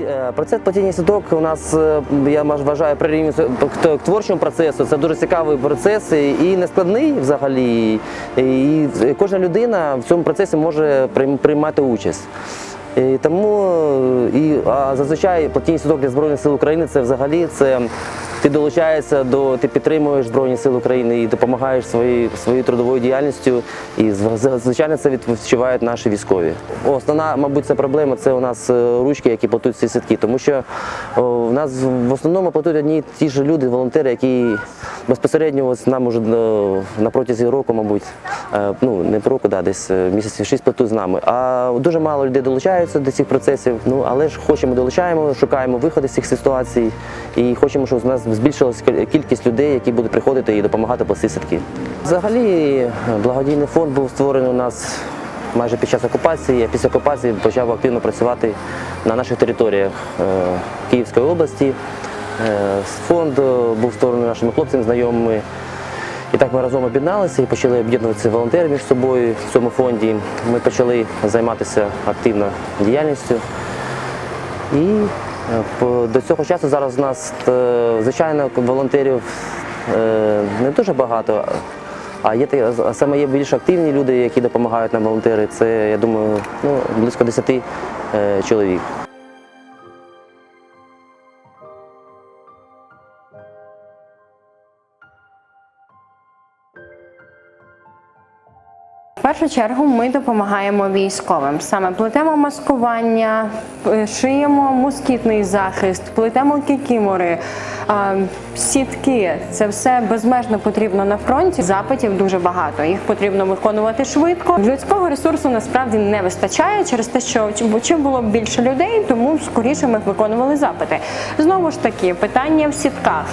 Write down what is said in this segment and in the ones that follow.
Е, Процес платіння сіток у нас, е, я вважаю, прирівнюється к творчому процесу. Це дуже цікавий процес і нескладний взагалі. І кожна людина в цьому процесі може приймати участь. І тому і, а зазвичай платіння сіток для Збройних сил України це взагалі це ти долучаєшся до, ти підтримуєш Збройні Сили України і допомагаєш своєю своєю трудовою діяльністю. І зв- звичайно це відчувають наші військові. Основна, мабуть, це проблема це у нас е, ручки, які платують ці сітки, тому що в нас в основному платують одні ті ж люди, волонтери, які безпосередньо ось нам уже е, на протязі року, мабуть, е, ну не по року, да, десь е, місяців шість платуть з нами. А дуже мало людей долучаються до цих процесів. Ну але ж хочемо долучаємо, шукаємо виходи з цих ситуацій і хочемо, щоб у нас збільшилася кількість людей, які будуть приходити і допомагати плести сітки. Взагалі, благодійний фонд був створений у нас майже під час окупації. Я після окупації почав активно працювати на наших територіях Київської області. Е, Фонд був створений нашими хлопцями, знайомими. І так ми разом об'єдналися і почали об'єднуватися волонтери між собою в цьому фонді. Ми почали займатися активно діяльністю. І е, до цього часу зараз у нас, е, звичайно, волонтерів не дуже багато, а є саме є більш активні люди, які допомагають нам волонтери. Це, я думаю, ну, близько 10 е, чоловік. Першу чергу ми допомагаємо військовим. Саме плетемо маскування, е, шиємо москітний захист, плетемо кікімори, сітки. Це все безмежно потрібно на фронті. Запитів дуже багато. Їх потрібно виконувати швидко. Людського ресурсу насправді не вистачає через те, що чим- було більше людей, тому скоріше ми виконували запити. Знову ж таки, питання в сітках.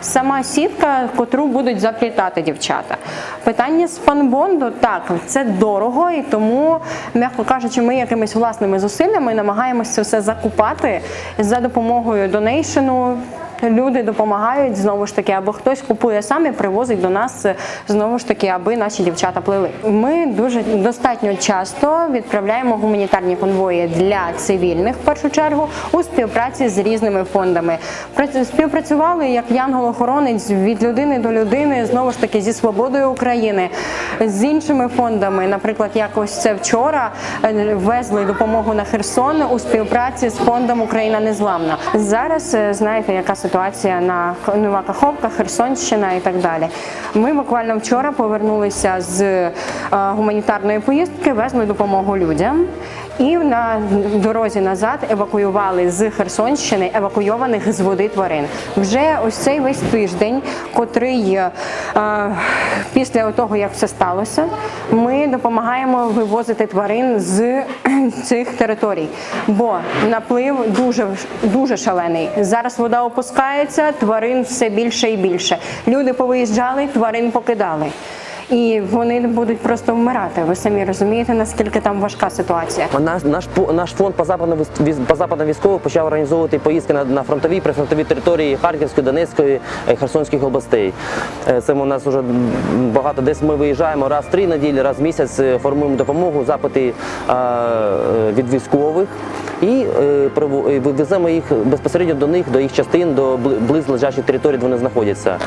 Сама сітка, котру будуть заплітати дівчата. Питання з фанбонду, так, це дорого, і тому, м'яко кажучи, ми якимись власними зусиллями намагаємося все закупати за допомогою донейшену. Люди допомагають знову ж таки, або хтось купує сам і привозить до нас е, знову ж таки, аби наші дівчата плели. Ми дуже достатньо часто відправляємо гуманітарні конвої для цивільних в першу чергу у співпраці з різними фондами. Прац- Співпрацювали як янгол-охоронець від людини до людини, знову ж таки зі свободою України, з іншими фондами. Наприклад, якось це вчора е, везли допомогу на Херсон у співпраці з фондом Україна Незламна. Зараз е, знаєте, яка ситуація на Нова Каховка, Херсонщина і так далі. Ми буквально вчора повернулися з е, гуманітарної поїздки, везли допомогу людям. І на дорозі назад евакуювали з Херсонщини евакуйованих з води тварин. Вже ось цей весь тиждень, котрий е, після того, як все сталося, ми допомагаємо вивозити тварин з цих територій, бо наплив дуже дуже шалений. Зараз вода опускається, тварин все більше і більше. Люди повиїжджали, тварин покидали. І вони будуть просто вмирати. Ви самі розумієте, наскільки там важка ситуація. Наш, наш, наш фонд по військ- по западному військовому почав організовувати поїздки на, на фронтові, прифронтові території Харківської, Донецької, е, Херсонських областей. Е, Це у нас вже багато. Десь ми виїжджаємо раз три неділі, раз в місяць, е, формуємо допомогу, запити від військових і веземо їх безпосередньо до них, до їх частин, до бли- близлежачих територій, де вони знаходяться.